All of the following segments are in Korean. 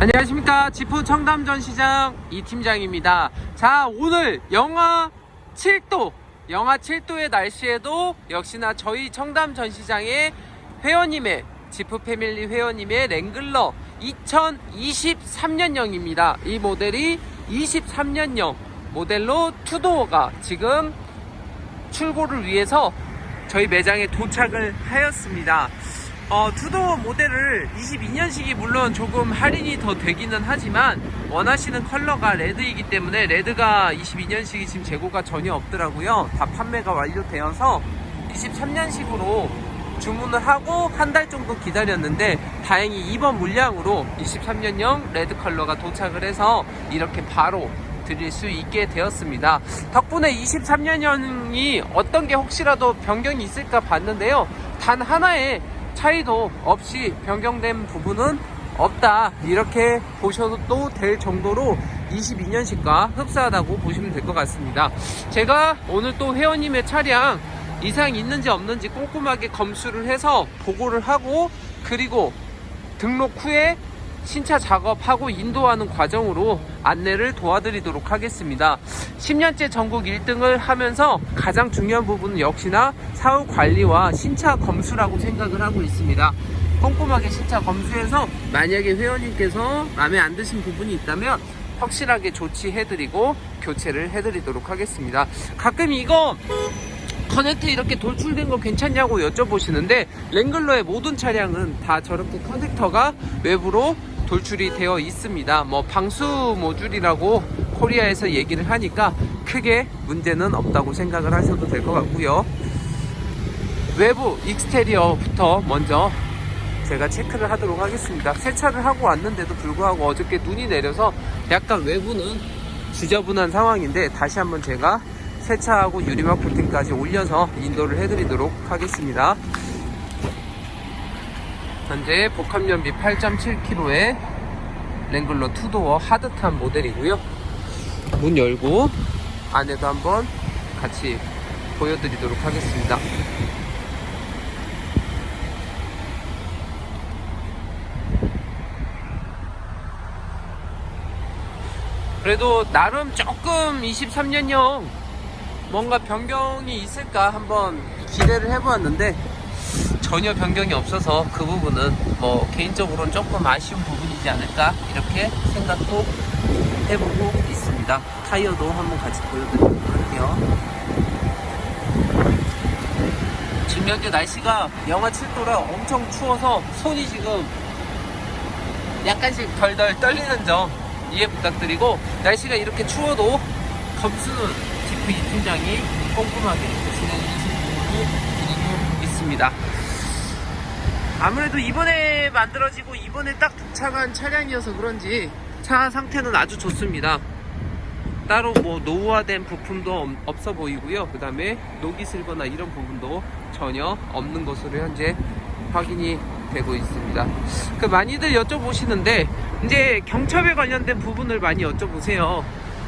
안녕하십니까. 지포 청담전시장 이 팀장입니다. 자 오늘 영하 7도 영하 7도의 날씨에도 역시나 저희 청담전시장의 회원님의 지프 패밀리 회원님의 랭글러 2023년형입니다. 이 모델이 23년형 모델로 투도어가 지금 출고를 위해서 저희 매장에 도착을 하였습니다. 어, 투도어 모델을 22년식이 물론 조금 할인이 더 되기는 하지만 원하시는 컬러가 레드이기 때문에 레드가 22년식이 지금 재고가 전혀 없더라고요. 다 판매가 완료되어서 23년식으로 주문을 하고 한 달 정도 기다렸는데 다행히 이번 물량으로 23년형 레드 컬러가 도착을 해서 이렇게 바로 드릴 수 있게 되었습니다. 덕분에 23년형이 어떤 게 혹시라도 변경이 있을까 봤는데요. 단 하나의 차이도 없이 변경된 부분은 없다. 이렇게 보셔도 될 정도로 22년식과 흡사하다고 보시면 될 것 같습니다. 제가 오늘 또 회원님의 차량 이상 있는지 없는지 꼼꼼하게 검수를 해서 보고를 하고 그리고 등록 후에 신차 작업하고 인도하는 과정으로 안내를 도와드리도록 하겠습니다. 10년째 전국 1등을 하면서 가장 중요한 부분은 역시나 사후 관리와 신차 검수라고 생각을 하고 있습니다. 꼼꼼하게 신차 검수해서 만약에 회원님께서 마음에 안 드신 부분이 있다면 확실하게 조치해드리고 교체를 해드리도록 하겠습니다. 가끔 이거 커넥터 이렇게 돌출된 거 괜찮냐고 여쭤보시는데 랭글러의 모든 차량은 다 저렇게 커넥터가 외부로 돌출이 되어 있습니다. 뭐 방수 모듈이라고 코리아에서 얘기를 하니까 크게 문제는 없다고 생각을 하셔도 될 것 같고요. 외부 익스테리어부터 먼저 제가 체크를 하도록 하겠습니다. 세차를 하고 왔는데도 불구하고 어저께 눈이 내려서 약간 외부는 지저분한 상황인데 다시 한번 제가 세차하고 유리막 코팅까지 올려서 인도를 해드리도록 하겠습니다. 현재 복합연비 8.7kg의 랭글러 투도어 하드탄 모델이고요. 문 열고 안에도 한번 같이 보여드리도록 하겠습니다. 그래도 나름 조금 23년형 뭔가 변경이 있을까 한번 기대를 해보았는데 전혀 변경이 없어서 그 부분은 뭐 개인적으로는 조금 아쉬운 부분이지 않을까 이렇게 생각도 해보고 있습니다. 타이어도 한번 같이 보여드리도록 할게요. 지금 현재 날씨가 영하 7도라 엄청 추워서 손이 지금 약간씩 덜덜 떨리는 점 이해 부탁드리고 날씨가 이렇게 추워도 검수는 지프 이 팀장이 꼼꼼하게 진행해주시는 부분이 있습니다. 아무래도 이번에 만들어지고 이번에 딱 도착한 차량이어서 그런지 차 상태는 아주 좋습니다. 따로 뭐 노후화된 부품도 없- 없어 보이고요. 그 다음에 녹이 슬거나 이런 부분도 전혀 없는 것으로 현재 확인이 되고 있습니다. 그 많이들 여쭤보시는데 이제 경첩에 관련된 부분을 많이 여쭤보세요.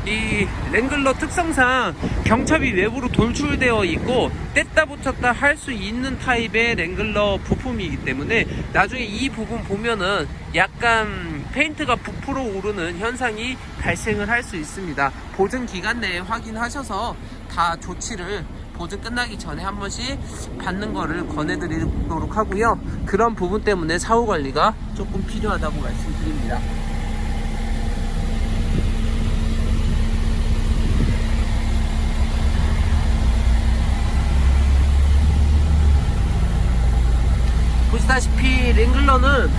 이 랭글러 특성상 경첩이 외부로 돌출되어 있고 뗐다 붙였다 할 수 있는 타입의 랭글러 부품이기 때문에 나중에 이 부분 보면은 약간 페인트가 부풀어 오르는 현상이 발생을 할 수 있습니다. 보증 기간 내에 확인하셔서 다 조치를 보증 끝나기 전에 한 번씩 받는 거를 권해드리도록 하고요. 그런 부분 때문에 사후 관리가 조금 필요하다고 말씀드립니다. 랭글러는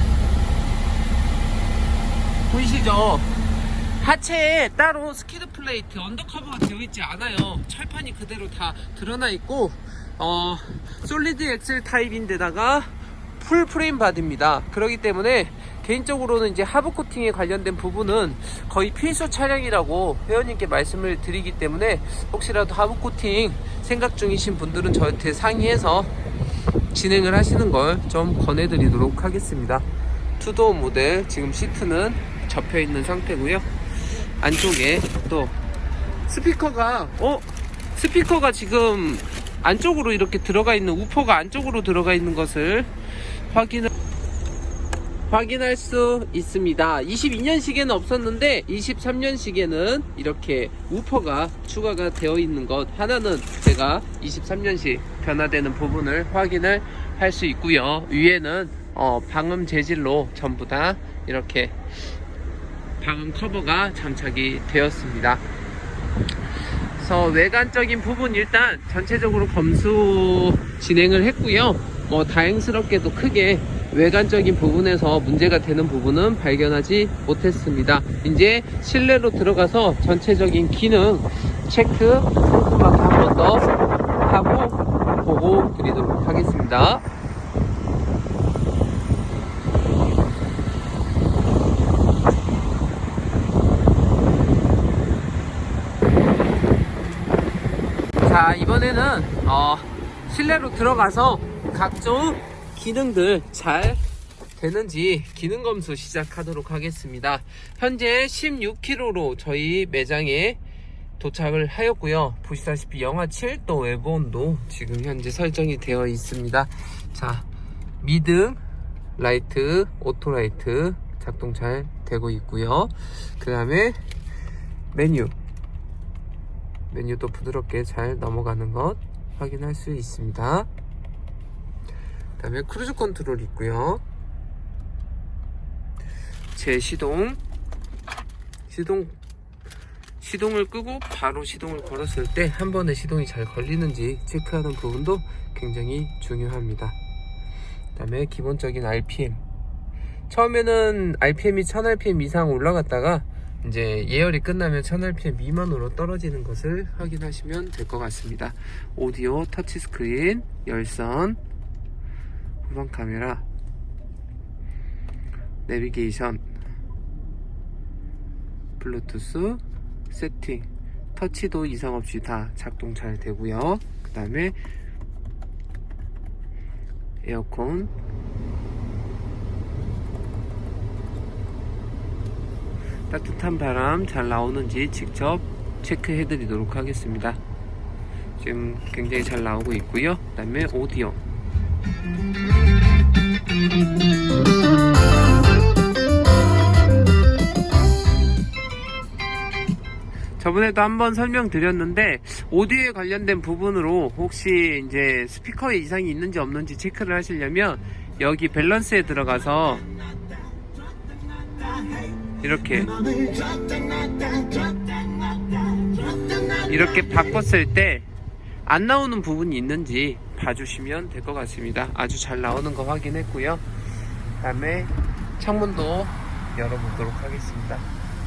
보이시죠? 하체에 따로 스키드 플레이트 언더커버가 되어 있지 않아요. 철판이 그대로 다 드러나 있고 어 솔리드 엑셀 타입인데다가 풀 프레임 바디입니다. 그렇기 때문에 개인적으로는 이제 하부 코팅에 관련된 부분은 거의 필수 차량이라고 회원님께 말씀을 드리기 때문에 혹시라도 하부 코팅 생각 중이신 분들은 저한테 상의해서 진행을 하시는 걸 좀 권해드리도록 하겠습니다. 투도어 모델 지금 시트는 접혀 있는 상태고요. 안쪽에 또 스피커가 어 스피커가 지금 안쪽으로 이렇게 들어가 있는 우퍼가 안쪽으로 들어가 있는 것을 확인을 확인할 수 있습니다. 22년식에는 없었는데 23년식에는 이렇게 우퍼가 추가가 되어 있는 것 하나는 제가 23년식 변화되는 부분을 확인을 할 수 있고요. 위에는 어, 방음 재질로 전부 다 이렇게 방음 커버가 장착이 되었습니다. 그래서 외관적인 부분 일단 전체적으로 검수 진행을 했고요. 뭐 다행스럽게도 크게 외관적인 부분에서 문제가 되는 부분은 발견하지 못했습니다. 이제 실내로 들어가서 전체적인 기능 체크 꼼꼼하게 한번 더 하고 보고 드리도록 하겠습니다. 자 이번에는 어, 실내로 들어가서 각종 기능들 잘 되는지 기능 검수 시작하도록 하겠습니다. 현재 16km로 저희 매장에 도착을 하였고요. 보시다시피 영하 7도 외부 온도 지금 현재 설정이 되어 있습니다. 자 미등 라이트 오토라이트 작동 잘 되고 있고요. 그 다음에 메뉴. 메뉴도 부드럽게 잘 넘어가는 것 확인할 수 있습니다. 그 다음에 크루즈 컨트롤 있고요. 제 시동 시동 시동을 끄고 바로 시동을 걸었을 때 한 번에 시동이 잘 걸리는지 체크하는 부분도 굉장히 중요합니다. 그 다음에 기본적인 RPM 처음에는 RPM이 1000rpm 이상 올라갔다가 이제 예열이 끝나면 1000rpm 미만으로 떨어지는 것을 확인하시면 될 것 같습니다. 오디오, 터치스크린, 열선, 후방 카메라, 내비게이션, 블루투스, 세팅, 터치도 이상 없이 다 작동 잘 되고요. 그 다음에 에어컨, 따뜻한 바람 잘 나오는지 직접 체크해 드리도록 하겠습니다. 지금 굉장히 잘 나오고 있고요. 그 다음에 오디오 저번에도 한번 설명드렸는데 오디오에 관련된 부분으로 혹시 이제 스피커에 이상이 있는지 없는지 체크를 하시려면 여기 밸런스에 들어가서 이렇게 이렇게 바꿨을 때 안 나오는 부분이 있는지 봐주시면 될 것 같습니다. 아주 잘 나오는 거 확인했고요. 그 다음에 창문도 열어보도록 하겠습니다.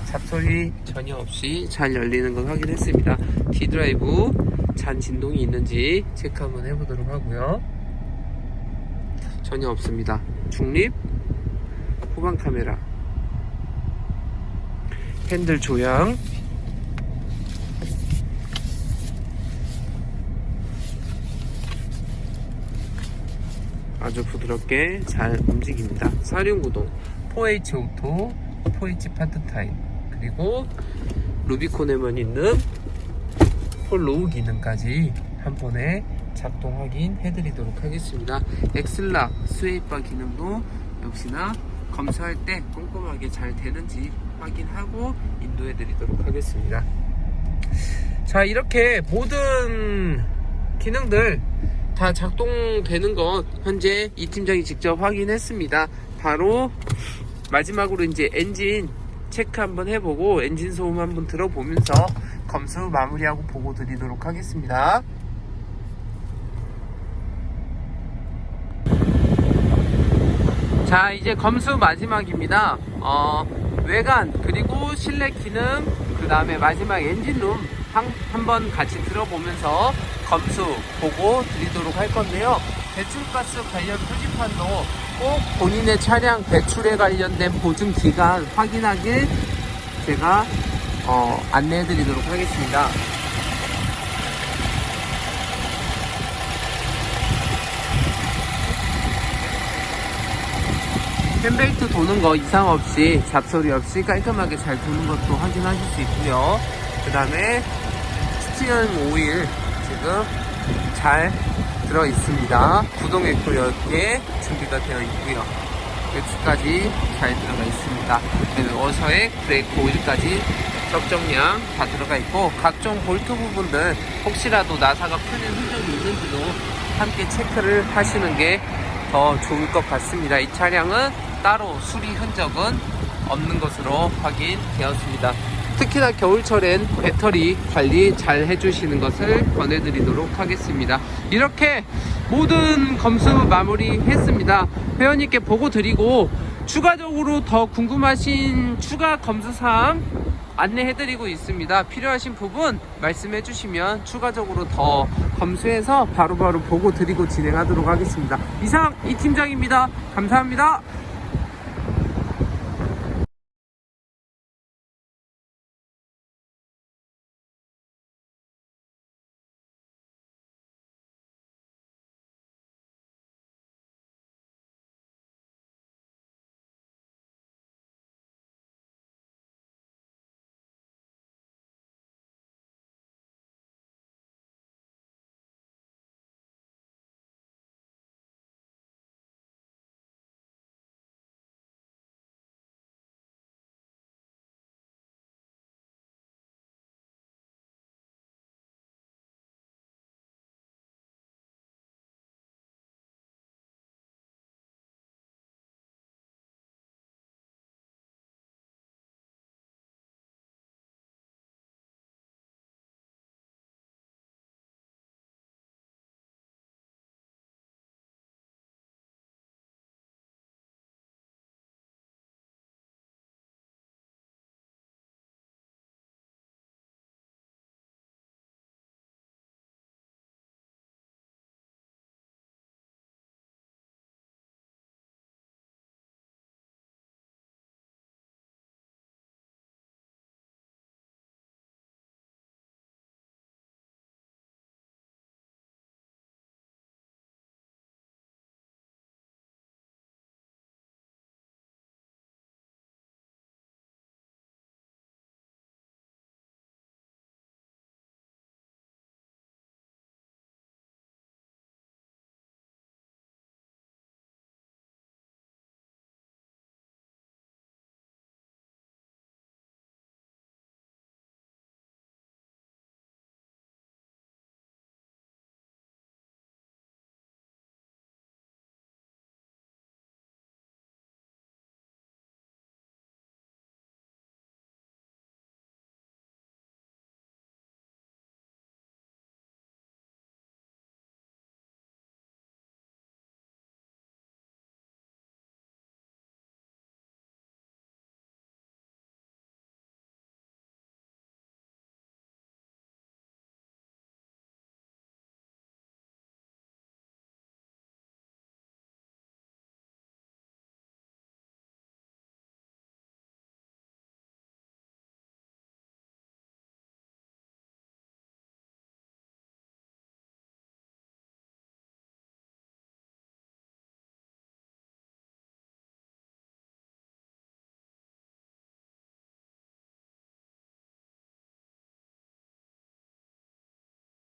잡소리 전혀 없이 잘 열리는 걸 확인했습니다. D드라이브 잔 진동이 있는지 체크 한번 해보도록 하고요. 전혀 없습니다. 중립 후방 카메라. 핸들 조향 아주 부드럽게 잘 움직입니다. 사륜구동 4H 오토 4H 파트 타임 그리고 루비콘에만 있는 폴 로우 기능까지 한 번에 작동 확인 해 드리도록 하겠습니다. 엑슬락 스웨이바 기능도 역시나 검사할 때 꼼꼼하게 잘 되는지 확인하고 인도해 드리도록 하겠습니다. 자 이렇게 모든 기능들 다 작동되는 것 현재 이 팀장이 직접 확인했습니다. 바로 마지막으로 이제 엔진 체크 한번 해보고 엔진 소음 한번 들어보면서 검수 마무리하고 보고 드리도록 하겠습니다. 자 이제 검수 마지막입니다. 어, 외관 그리고 실내 기능 그 다음에 마지막 엔진룸 한, 한번 같이 들어보면서 검수 보고 드리도록 할 건데요 배출가스 관련 표지판도 꼭 본인의 차량 배출에 관련된 보증 기간 확인하길 제가 어, 안내해 드리도록 하겠습니다 펜벨트 도는 거 이상 없이 잡소리 없이 깔끔하게 잘 도는 것도 확인하실 수 있고요. 그 다음에 스티어링 오일 지금 잘 들어 있습니다. 구동 액도 10개 준비가 되어 있고요. 배추까지 잘 들어가 있습니다. 어서액, 브레이크 오일까지 적정량 다 들어가 있고 각종 볼트 부분들 혹시라도 나사가 풀린 흔적이 있는지도 함께 체크를 하시는 게 더 좋을 것 같습니다. 이 차량은 따로 수리 흔적은 없는 것으로 확인되었습니다. 특히나 겨울철엔 배터리 관리 잘 해주시는 것을 권해드리도록 하겠습니다. 이렇게 모든 검수 마무리했습니다. 회원님께 보고 드리고 추가적으로 더 궁금하신 추가 검수 사항 안내해드리고 있습니다. 필요하신 부분 말씀해주시면 추가적으로 더 검수해서 바로바로 보고 드리고 진행하도록 하겠습니다. 이상 이 팀장입니다. 감사합니다.